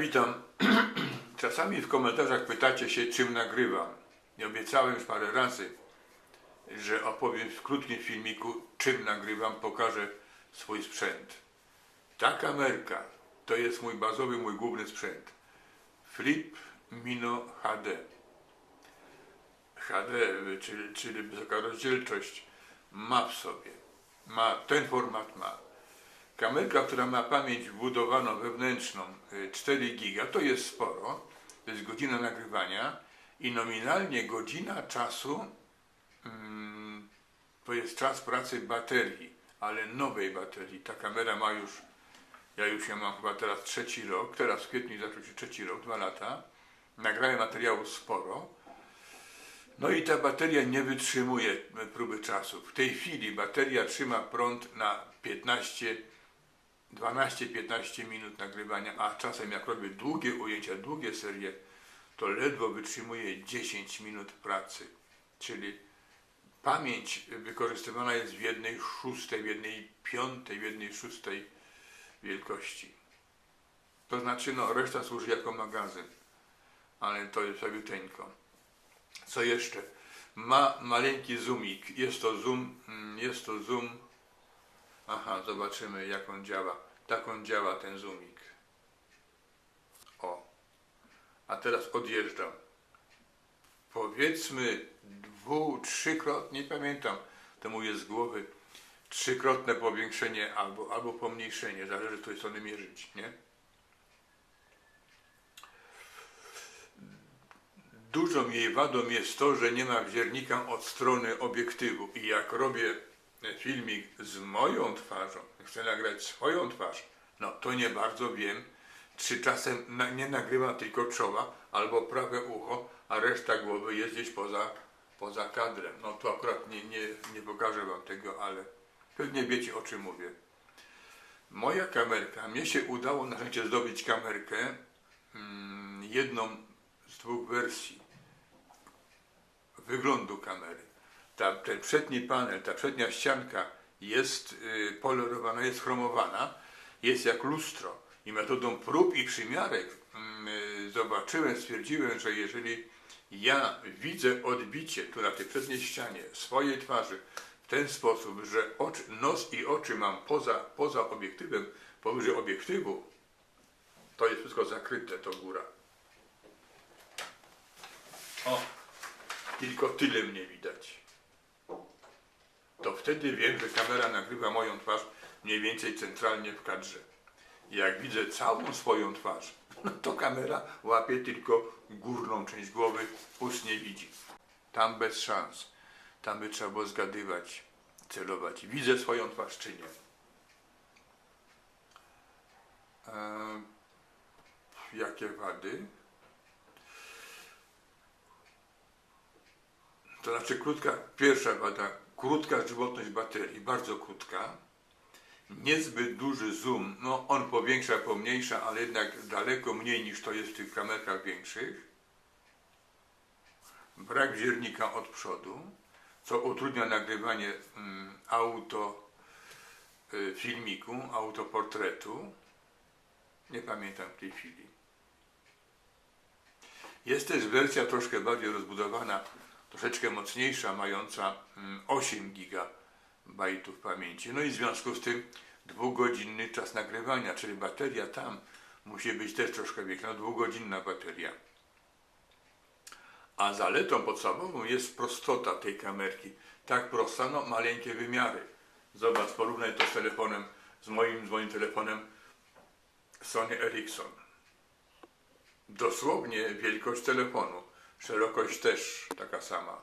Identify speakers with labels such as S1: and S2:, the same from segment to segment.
S1: Witam. Czasami w komentarzach pytacie się, czym nagrywam. I obiecałem już parę razy, że opowiem w krótkim filmiku, czym nagrywam, pokażę swój sprzęt. Ta kamerka to jest mój bazowy, mój główny sprzęt. Flip Mino HD. HD, czyli, czyli wysoka rozdzielczość, ma w sobie. Ma, ten format ma. Kamerka, która ma pamięć wbudowaną wewnętrzną y, 4 giga, to jest sporo, to jest godzina nagrywania i nominalnie godzina czasu mm, to jest czas pracy baterii, ale nowej baterii. Ta kamera ma już, ja już ją mam chyba teraz trzeci rok, teraz w kwietniu zaczął się trzeci rok, dwa lata. Nagrałem materiału sporo. No i ta bateria nie wytrzymuje próby czasu. W tej chwili bateria trzyma prąd na 15 12-15 minut nagrywania, a czasem jak robię długie ujęcia, długie serie, to ledwo wytrzymuje 10 minut pracy. Czyli pamięć wykorzystywana jest w jednej szóstej, w jednej piątej, w jednej szóstej wielkości. To znaczy, no, reszta służy jako magazyn, ale to jest słabiuteńko. Co jeszcze? Ma maleńki zoomik. Jest to zoom, mm, jest to zoom Aha, zobaczymy jak on działa. Tak on działa ten zoomik. O. A teraz odjeżdżam. Powiedzmy dwu, trzykrotnie, nie pamiętam, to jest z głowy, trzykrotne powiększenie albo, albo pomniejszenie, zależy z której strony mierzyć, nie? Dużą jej wadą jest to, że nie ma wziernika od strony obiektywu i jak robię filmik z moją twarzą, chcę nagrać swoją twarz, no to nie bardzo wiem, czy czasem na, nie nagrywam tylko czoła albo prawe ucho, a reszta głowy jest gdzieś poza, poza kadrem. No to akurat nie, nie, nie pokażę wam tego, ale pewnie wiecie o czym mówię. Moja kamerka, mnie się udało na szczęście zdobyć kamerkę, mm, jedną z dwóch wersji wyglądu kamery ta, ten przedni panel, ta przednia ścianka jest y, polerowana, jest chromowana, jest jak lustro. I metodą prób i przymiarek y, zobaczyłem, stwierdziłem, że jeżeli ja widzę odbicie tu na tej przedniej ścianie swojej twarzy w ten sposób, że oczy, nos i oczy mam poza, poza obiektywem, powyżej obiektywu, to jest wszystko zakryte, to góra. O, tylko tyle mnie widać wtedy wiem, że kamera nagrywa moją twarz mniej więcej centralnie w kadrze. Jak widzę całą swoją twarz, no to kamera łapie tylko górną część głowy, ust nie widzi. Tam bez szans. Tam by trzeba było zgadywać, celować. Widzę swoją twarz czy nie. Eee, jakie wady? To znaczy krótka, pierwsza wada, krótka żywotność baterii, bardzo krótka, niezbyt duży zoom, no on powiększa, pomniejsza, ale jednak daleko mniej niż to jest w tych kamerkach większych, brak wziernika od przodu, co utrudnia nagrywanie mm, auto y, filmiku, autoportretu, nie pamiętam w tej chwili. Jest też wersja troszkę bardziej rozbudowana troszeczkę mocniejsza, mająca 8 mm, GB pamięci. No i w związku z tym dwugodzinny czas nagrywania, czyli bateria tam musi być też troszkę większa, no dwugodzinna bateria. A zaletą podstawową jest prostota tej kamerki. Tak prosta, no maleńkie wymiary. Zobacz, porównaj to z telefonem, z moim, z moim telefonem Sony Ericsson. Dosłownie wielkość telefonu. Szerokość też taka sama.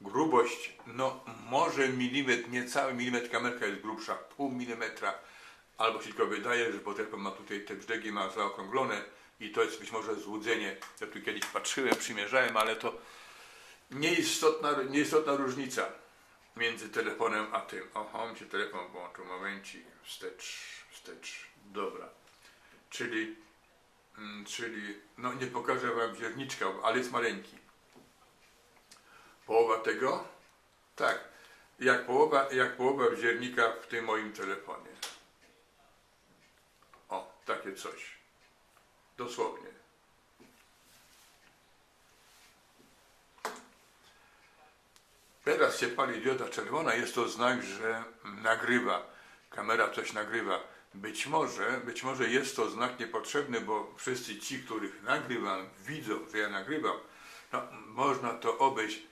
S1: Grubość, no może milimetr, niecały milimetr, kamerka jest grubsza, pół milimetra, albo się tylko wydaje, że telefon ma tutaj te brzegi ma zaokrąglone i to jest być może złudzenie. Ja tu kiedyś patrzyłem, przymierzałem, ale to nieistotna, nieistotna różnica między telefonem a tym. Oho, mi się telefon włączył, momencik, wstecz, wstecz, dobra. Czyli czyli no nie pokażę wam wierniczka, ale jest maleńki. Połowa tego? Tak, jak połowa, jak połowa wziernika w tym moim telefonie. O, takie coś. Dosłownie. Teraz się pali dioda czerwona, jest to znak, że nagrywa, kamera coś nagrywa. Być może, być może jest to znak niepotrzebny, bo wszyscy ci, których nagrywam, widzą, że ja nagrywam. No, można to obejść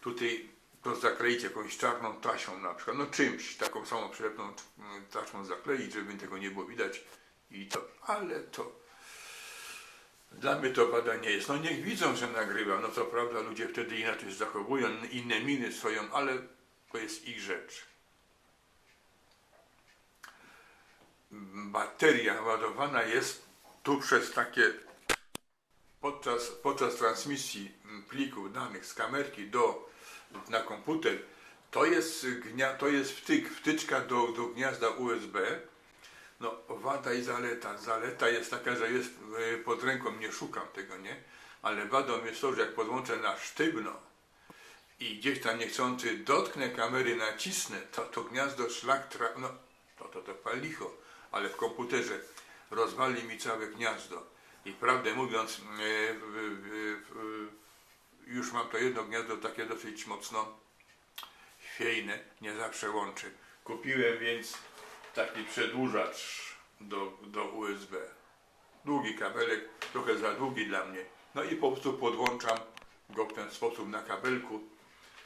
S1: tutaj, to zakleić jakąś czarną taśmą na przykład, no czymś, taką samą przylepną mm, taśmą zakleić, żeby tego nie było widać i to, ale to dla mnie to badanie jest. No niech widzą, że nagrywam. No co prawda ludzie wtedy inaczej się zachowują, inne miny swoją, ale to jest ich rzecz. Bateria ładowana jest tu przez takie podczas, podczas transmisji mm, plików danych z kamerki do, na komputer. To jest, gnia, to jest wtyk, wtyczka do, do gniazda USB. No, wada i zaleta. Zaleta jest taka, że jest e, pod ręką, nie szukam tego, nie? Ale wadą jest to, że jak podłączę na sztywno i gdzieś tam niechcący dotknę kamery, nacisnę, to to gniazdo szlak tra... no to to to pal licho, ale w komputerze rozwali mi całe gniazdo. I prawdę mówiąc, e, już mam to jedno gniazdo takie dosyć mocno chwiejne, nie zawsze łączy. Kupiłem więc taki przedłużacz do, do USB. Długi kabelek, trochę za długi dla mnie. No i po prostu podłączam go w ten sposób na kabelku.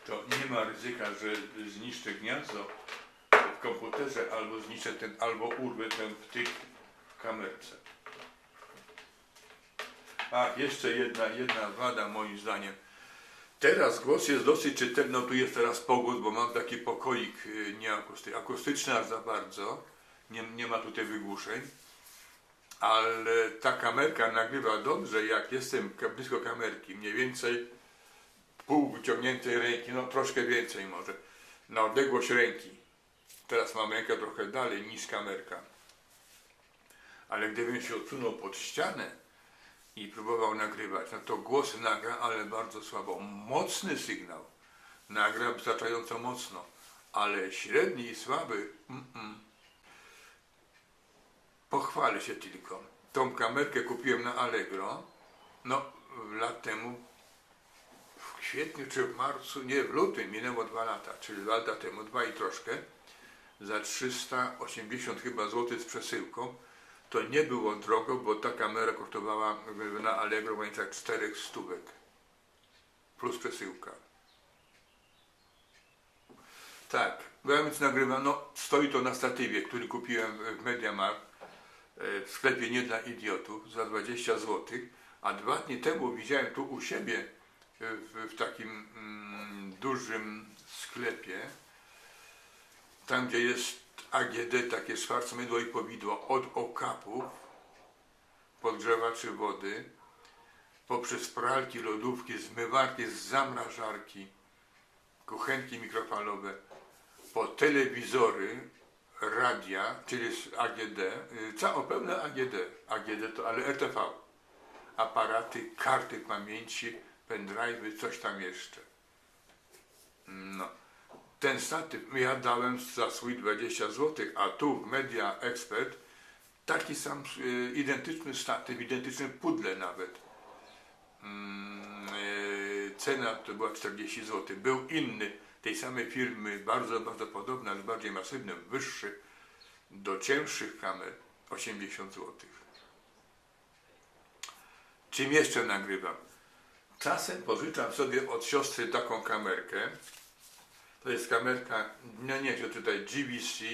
S1: To nie ma ryzyka, że zniszczę gniazdo w komputerze albo zniszczę ten, albo urwę ten wtyk w kamerce. Ach, jeszcze jedna, jedna wada moim zdaniem. Teraz głos jest dosyć czytelny, no tu jest teraz pogłos, bo mam taki pokoik y, nieakustyczny, akustyczny aż za bardzo, nie, nie ma tutaj wygłuszeń, ale ta kamerka nagrywa dobrze, jak jestem blisko kamerki, mniej więcej pół wyciągniętej ręki, no troszkę więcej może, na odległość ręki. Teraz mam rękę trochę dalej niż kamerka. Ale gdybym się odsunął pod ścianę, i próbował nagrywać, no to głos nagra, ale bardzo słabo. Mocny sygnał nagra wystarczająco mocno, ale średni i słaby mm-mm. pochwalę się tylko. Tą kamerkę kupiłem na Allegro, no lat temu, w kwietniu czy w marcu, nie, w lutym, minęło dwa lata, czyli dwa lata temu, dwa i troszkę, za 380 chyba złotych z przesyłką, to nie było drogo, bo ta kamera kosztowała na Allegro w granicach 4 stówek. Plus przesyłka. Tak, bo ja więc nagrywam, no stoi to na statywie, który kupiłem w Mediamarkt e, w sklepie nie dla idiotów za 20 zł, a dwa dni temu widziałem tu u siebie e, w, w takim mm, dużym sklepie, tam gdzie jest AGD, takie schwarzmydło i powidło, od okapów, podgrzewaczy wody, poprzez pralki, lodówki, zmywarki, zamrażarki, kuchenki mikrofalowe, po telewizory, radia, czyli AGD, y, całą pełne AGD, AGD to, ale RTV, aparaty, karty pamięci, pendrive'y, coś tam jeszcze. No ten statyw ja dałem za swój 20 zł, a tu Media Expert taki sam y, identyczny statyw, identyczny pudle nawet. Mm, y, cena to była 40 zł. Był inny tej samej firmy, bardzo, bardzo podobny, ale bardziej masywny, wyższy, do cięższych kamer 80 zł. Czym jeszcze nagrywam? Czasem pożyczam sobie od siostry taką kamerkę, to jest kamerka, no nie chcę czytać GVC,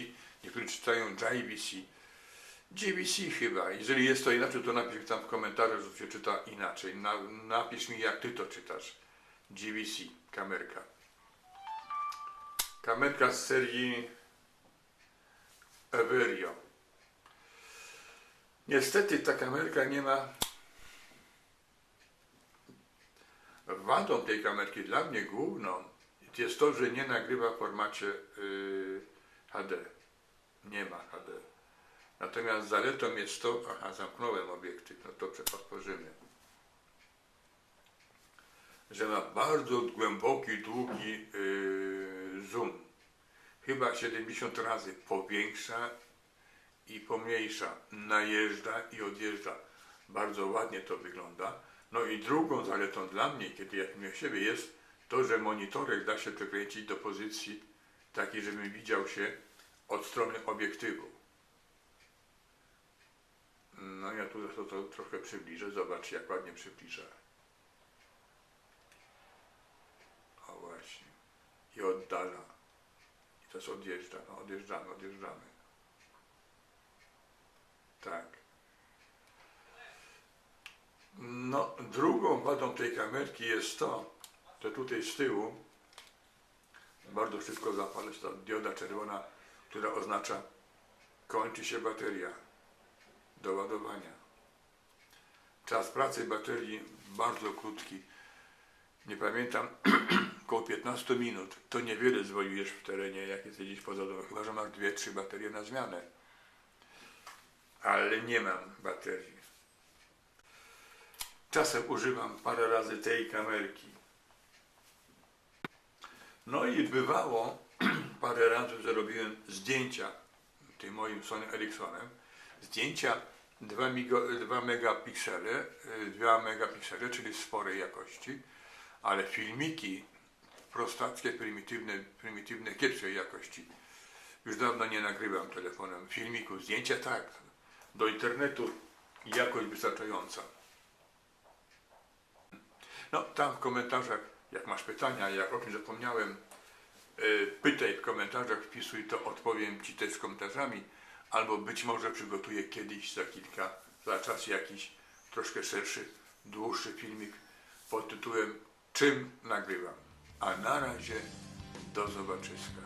S1: niektórzy czytają JVC. GVC chyba, jeżeli jest to inaczej, to napisz tam w komentarzu, że się czyta inaczej. Na, napisz mi, jak ty to czytasz. GVC, kamerka. Kamerka z serii Everio. Niestety ta kamerka nie ma wadą tej kamerki dla mnie główną jest to, że nie nagrywa w formacie y, HD. Nie ma HD. Natomiast zaletą jest to, aha, zamknąłem obiektyw, no to otworzymy, że ma bardzo głęboki, długi y, zoom. Chyba 70 razy powiększa i pomniejsza, najeżdża i odjeżdża. Bardzo ładnie to wygląda. No i drugą zaletą dla mnie, kiedy ja filmuję siebie, jest to, że monitorek da się przekręcić do pozycji takiej, żebym widział się od strony obiektywu. No ja tu to, to trochę przybliżę. Zobacz, jak ładnie przybliża. O właśnie. I oddala. I teraz odjeżdża. No, odjeżdżamy, odjeżdżamy. Tak. No, drugą wadą tej kamerki jest to, że tutaj z tyłu bardzo szybko zapala się ta dioda czerwona, która oznacza kończy się bateria do ładowania. Czas pracy baterii bardzo krótki. Nie pamiętam, około 15 minut. To niewiele zwojujesz w terenie, jak jesteś gdzieś poza domem, chyba że masz dwie, trzy baterie na zmianę. Ale nie mam baterii. Czasem używam parę razy tej kamerki. No i bywało parę razy, że robiłem zdjęcia tym moim Sony Ericssonem. Zdjęcia 2, migo, 2 megapiksele, y, 2 megapiksele, czyli sporej jakości, ale filmiki prostackie, prymitywne, prymitywne, kiepskiej jakości. Już dawno nie nagrywam telefonem filmiku, zdjęcia tak, do internetu jakość wystarczająca. No, tam w komentarzach, jak masz pytania, jak o czymś zapomniałem, y, pytaj w komentarzach, wpisuj to, odpowiem Ci też z komentarzami, albo być może przygotuję kiedyś za kilka, za czas jakiś troszkę szerszy, dłuższy filmik pod tytułem Czym nagrywam. A na razie do zobaczyska.